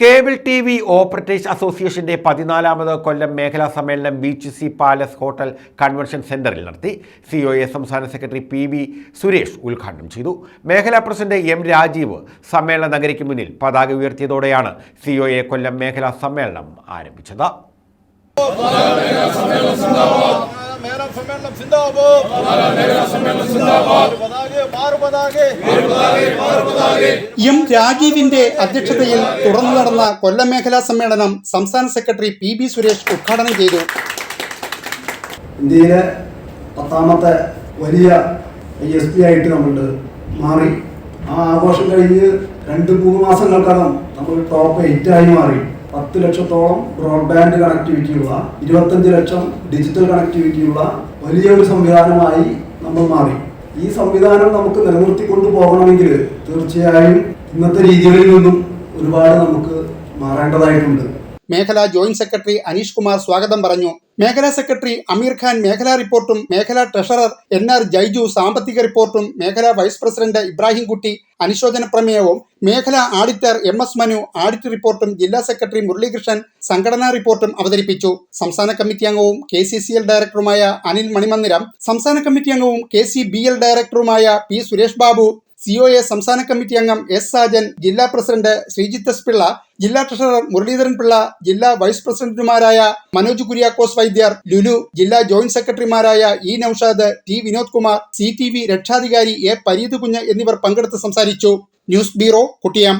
Cable T V operators അസോസിയേഷന്റെ പതിനാലാമത് കൊല്ലം മേഖലാ സമ്മേളനം beach sea palace hotel convention സെന്ററിൽ നടത്തി. സി ഒ എ സംസ്ഥാന സെക്രട്ടറി പി വി സുരേഷ് ഉദ്ഘാടനം ചെയ്തു. മേഖലാ പ്രസിഡന്റ് എം രാജീവ് സമ്മേളന നഗരിക്ക് മുന്നിൽ പതാക ഉയർത്തിയതോടെയാണ് സി ഒ എ കൊല്ലം മേഖലാ സമ്മേളനം ആരംഭിച്ചത്. സമ്മേളനം എം രാജീവിന്റെ അധ്യക്ഷതയിൽ തുടർന്നു നടന്ന കൊല്ലം മേഖലാ സമ്മേളനം സംസ്ഥാന സെക്രട്ടറി പി ബി സുരേഷ് ഉദ്ഘാടനം ചെയ്തു. ഇന്ത്യയിലെ പത്താമത്തെ വലിയ ഐ എസ് പി ആയിട്ട് നമ്മൾ മാറി. ആ ആഘോഷം കഴിഞ്ഞ് രണ്ട് മൂന്ന് മാസങ്ങൾക്കകം നമ്മൾ ടോപ്പ് എയ്റ്റ് ആയി മാറി. പത്ത് ലക്ഷത്തോളം ബ്രോഡ്ബാൻഡ് കണക്ടിവിറ്റിയുള്ള ഇരുപത്തഞ്ച് ലക്ഷം ഡിജിറ്റൽ കണക്ടിവിറ്റിയുള്ള വലിയൊരു സംവിധാനമായി നമ്മൾ മാറി. ഈ സംവിധാനം നമുക്ക് നിലനിർത്തിക്കൊണ്ടു പോകണമെങ്കിൽ തീർച്ചയായും ഇന്നത്തെ രീതികളിൽ നിന്നും ഒരുപാട് നമുക്ക് മാറേണ്ടതായിട്ടുണ്ട്. മേഖലാ ജോയിന്റ് സെക്രട്ടറി അനീഷ് കുമാർ സ്വാഗതം പറഞ്ഞു. മേഖലാ സെക്രട്ടറി അമീർ ഖാൻ മേഖലാ റിപ്പോർട്ടും മേഖലാ ട്രഷറർ എൻ ആർ ജൈജു സാമ്പത്തിക റിപ്പോർട്ടും മേഖലാ വൈസ് പ്രസിഡന്റ് ഇബ്രാഹിം കുട്ടി അനുശോചന പ്രമേയവും മേഖലാ auditor M S Manu audit റിപ്പോർട്ടും ജില്ലാ സെക്രട്ടറി മുരളീകൃഷ്ണൻ സംഘടനാ റിപ്പോർട്ടും അവതരിപ്പിച്ചു. സംസ്ഥാന കമ്മിറ്റി അംഗവും കെ സി സി എൽ ഡയറക്ടറുമായ അനിൽ മണിമന്ദിരം സംസ്ഥാന കമ്മിറ്റി അംഗവും കെ സി ബി എൽ ഡയറക്ടറുമായ P Suresh Babu C O A സംസ്ഥാന കമ്മിറ്റി അംഗം എസ് സാജൻ ജില്ലാ പ്രസിഡന്റ് ശ്രീജിത്ത് എസ് പിള്ള ജില്ലാ ട്രഷറർ മുരളീധരൻ പിള്ള ജില്ലാ വൈസ് പ്രസിഡന്റുമാരായ മനോജ് കുര്യാക്കോസ് വൈദ്യർ ലുലു ജില്ലാ ജോയിന്റ് സെക്രട്ടറിമാരായ E Noushad T Vinod Kumar C T V രക്ഷാധികാരി എ പരീത് കുഞ്ഞ് എന്നിവർ പങ്കെടുത്ത് സംസാരിച്ചു. News bureau കുട്ടിയം.